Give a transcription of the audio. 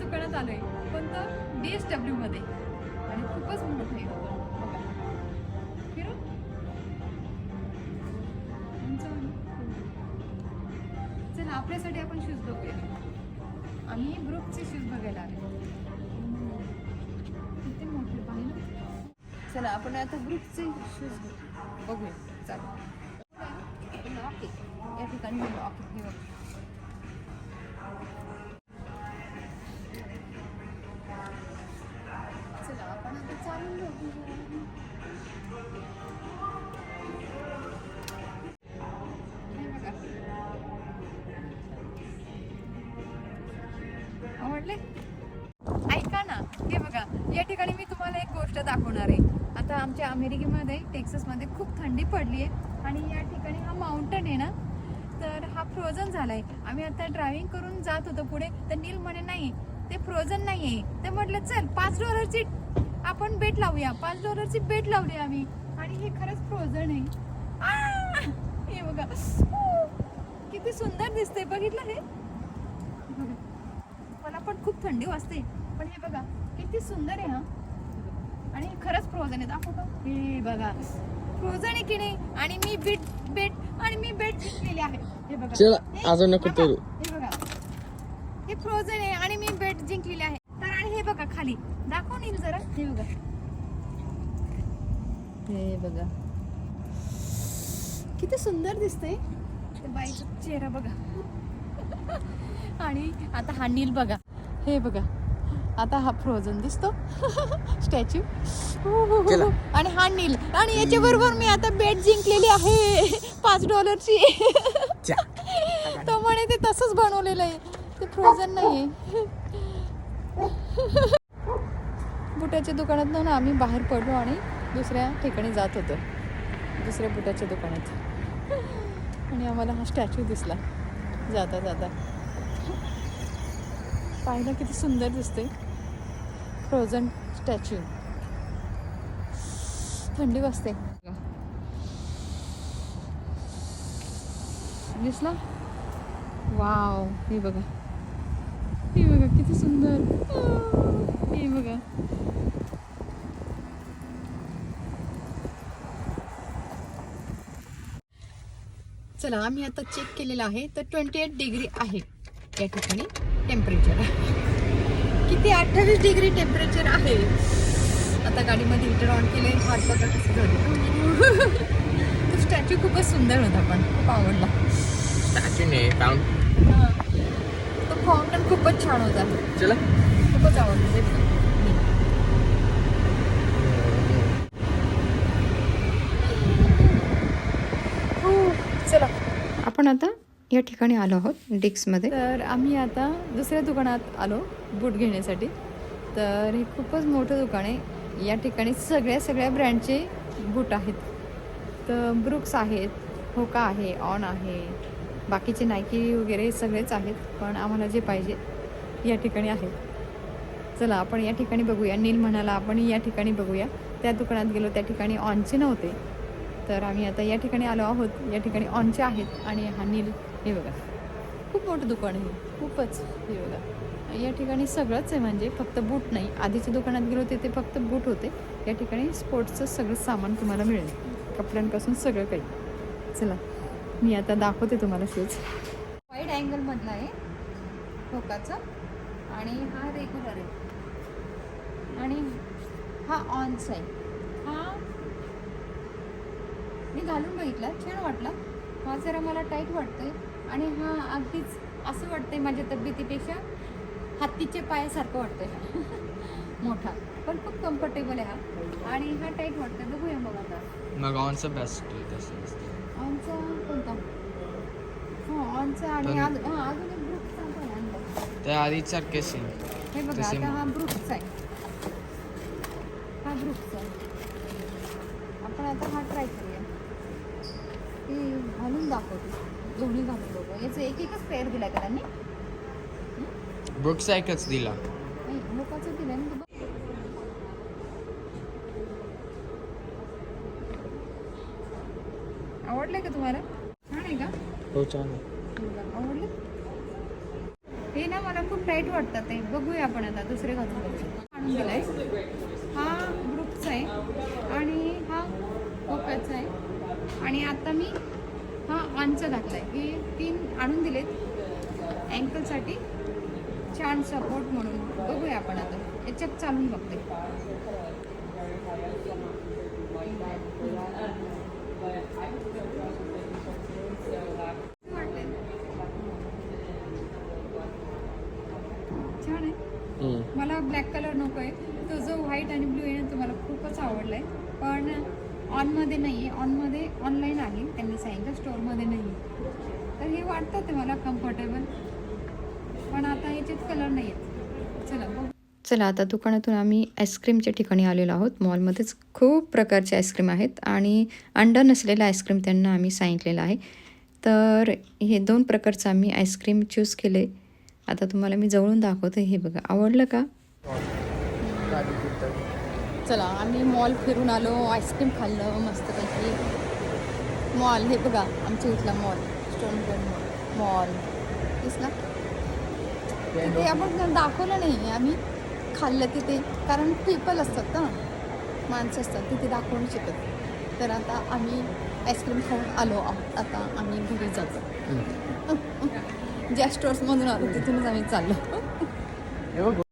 दुकानात आलोय. कोणतं डी एस डब्ल्यूमध्ये आणि खूपच मोठं आहे. बघा फिरू चला आपल्यासाठी आपण शूज बघूया. आम्ही ग्रुपचे शूज बघायला आले किती मोठे पाहिजे चला आपण आता ग्रुपचे शूज बघूया. चालेल. लॉक या ठिकाणी लॉक हे आपले? ऐका ना हे बघा या ठिकाणी मी तुम्हाला एक गोष्ट दाखवणार आहे. आता आमच्या अमेरिकेमध्ये टेक्सासमध्ये खूप थंडी पडली आहे आणि या ठिकाणी हा माउंटन आहे ना तर हा फ्रोझन झाला आहे आम्ही आता ड्रायव्हिंग करून जात होतो पुढे तर नील म्हणे नाही ते फ्रोझन नाही आहे तर म्हटलं चल पाच डॉलरची आपण बेट लावूया पाच डॉलरची बेट लावली आम्ही. आणि हे खरंच फ्रोझन आहे. हे बघा. किती सुंदर दिसते बघितलं हे? बघा. मला पण खूप थंडी वाजते. पण हे बघा किती सुंदर आहे हा. आणि खरंच फ्रोझन आहे. दाखवू का हे बघा. फ्रोझन आहे की नाही? आणि मी बीट बेट आणि मी बेट जिंकलेली आहे. हे बघा. चला, हे अजून नको करू. हे बघा. हे फ्रोझन आहे आणि मी बेट जिंकलेली आहे. तर आणि हे बघा खाली. दाखव नील जरा. हे बघा. हे बघा. किती सुंदर दिसतंय. बाईचा चेहरा बघा. आणि आता हा नील बघा. हे बघा. आता हा फ्रोझन दिसतो. स्टॅच्यू. आणि हा नील. आणि याच्या बरोबर मी आता बेट जिंकलेली आहे. पाच डॉलरची तो म्हणे ते तसंच बनवलेलं आहे. ते फ्रोझन नाहीये. बुटाच्या दुकानात ना आम्ही बाहेर पडलो आणि दुसऱ्या ठिकाणी जात होतो. दुसऱ्या बुटाच्या दुकानात. आणि आम्हाला हा स्टॅच्यू दिसला. जाता जाता. पाहिलं किती सुंदर दिसते फ्रोझन स्टॅच्यू थंडी वाजते. दिसला? वाव हे बघा. हे बघा किती सुंदर. Ah. हे बघा. चला आम्ही आता चेक केलेलं आहे. तर ट्वेंटी एट डिग्री आहे. या ठिकाणी टेम्परेचर किती अठ्ठावीस डिग्री टेम्परेचर आहे? आता गाडीमध्ये हिटर ऑन केले बघा कसं झालं. तो स्टॅच्यू खूपच सुंदर होता पण खूप आवडला. स्टॅच्यू नाही हा. तो फाउंटन खूपच छान होता. चला. खूपच आवडलं ते पण. हो, चला आपण आता या ठिकाणी आलो आहोत डिक्समध्ये तर आम्ही आता दुसऱ्या दुकानात आलो बूट घेण्यासाठी. तर हे खूपच मोठं दुकान आहे. या ठिकाणी सगळ्या सगळ्या ब्रँडचे बूट आहेत. तर ब्रुक्स आहेत होका आहे ऑन आहे बाकीचे नायकी वगैरे सगळेच आहेत पण आम्हाला जे पाहिजे या ठिकाणी आहेत चला आपण या ठिकाणी बघूया. नील म्हणाला आपण या ठिकाणी बघूया. त्या दुकानात गेलो त्या ठिकाणी ऑनचे नव्हते. तर आम्ही आता या ठिकाणी आलो आहोत. या ठिकाणी ऑनचे आहेत आणि हा नील हे बघा. खूप मोठं दुकान आहे खूपच हे बघा. या ठिकाणी सगळंच आहे म्हणजे फक्त बूट नाही. आधीच्या दुकानात गेलो तिथे फक्त बूट होते. या ठिकाणी स्पोर्ट्सचं सगळं सामान तुम्हाला मिळेल. कपड्यांपासून सगळं काही. चला मी आता दाखवते तुम्हाला शूज वाईड अँगलमधला आहे ठोकाचा आणि हा रेग्युलर आहे. आणि हा ऑन साईड हा? मी घालून बघितला छान वाटला. हा जरा मला टाईट वाटतोय. आणि हा अगदीच असं वाटतंय माझ्या तब्येतीपेक्षा हत्तीच्या पायासारखं वाटतंय मोठा. पण खूप कम्फर्टेबल आहे हा. आणि हा टाईट वाटतोय. बघूया मग आता. मग ऑनचं बेस्ट ऑनचा कोणता? हो ऑनचा आणि अजून हा अजून एक ग्रुपचा पण आणला त्या आधीसारखे सेम हे बघा तसे आता हा आहे. हा ब्रुक्स आहे. आपण आता हा ट्राय करूया. हे घालून दाखवते. दोन्ही घालून बघू याचं एक एकच पेअर दिला का त्यांनी? ब्रुक्स एकच दिला. नाही लोकांचं दिलं ना. आवडले का तुम्हाला? छान आहे का? हो छान आवडले? हे ना मला खूप टाईट वाटतात ते. बघूया आपण आता दुसरे घालून बघू आणून दिलाय. हा ग्रुपचा आहे. आणि हा ओप्याचा आहे. आणि आता मी हा ऑनचा घातलाय. हे तीन आणून दिलेत. अँकलसाठी छान सपोर्ट म्हणून. बघूया आपण आता. याच्यात चालून बघते. छान आहे. मला ब्लॅक कलर नको आहे तो जो व्हाईट आणि ब्लू आहे ना तो मला खूपच आवडला आहे पण ऑनमध्ये नाही आहे ऑनमध्ये ऑनलाईन आहे. त्यांनी सांगितलं स्टोअरमध्ये नाही. आहे तर हे वाटतं ते मला कम्फर्टेबल पण आता याच्यात कलर नाही आहेत चला बघू. चला आता दुकानातून आम्ही आईस्क्रीमच्या ठिकाणी आलेलो आहोत. मॉलमध्येच खूप प्रकारचे आईस्क्रीम आहेत आणि अंडा नसलेलं आईस्क्रीम त्यांना आम्ही सांगितलेलं आहे. तर हे दोन प्रकारचं आम्ही आईस्क्रीम चूज केले. आता तुम्हाला मी जवळून दाखवते. हे बघा आवडलं का? चला आम्ही मॉल फिरून आलो आईस्क्रीम खाल्लं मस्तपैकी. मॉल हे बघा आमच्या इथला मॉल स्टोन मॉल दिसला तिथे आपण दाखवलं नाही आम्ही खाल्लं तिथे कारण पीपल असतात ना माणसं असतात तिथे दाखवू नाही शकत. तर आता आम्ही आईस्क्रीम खाऊन आलो आहोत आता आम्ही घरी जातो. ज्या स्टोर्समधून आलो तिथूनच आम्ही चाललो.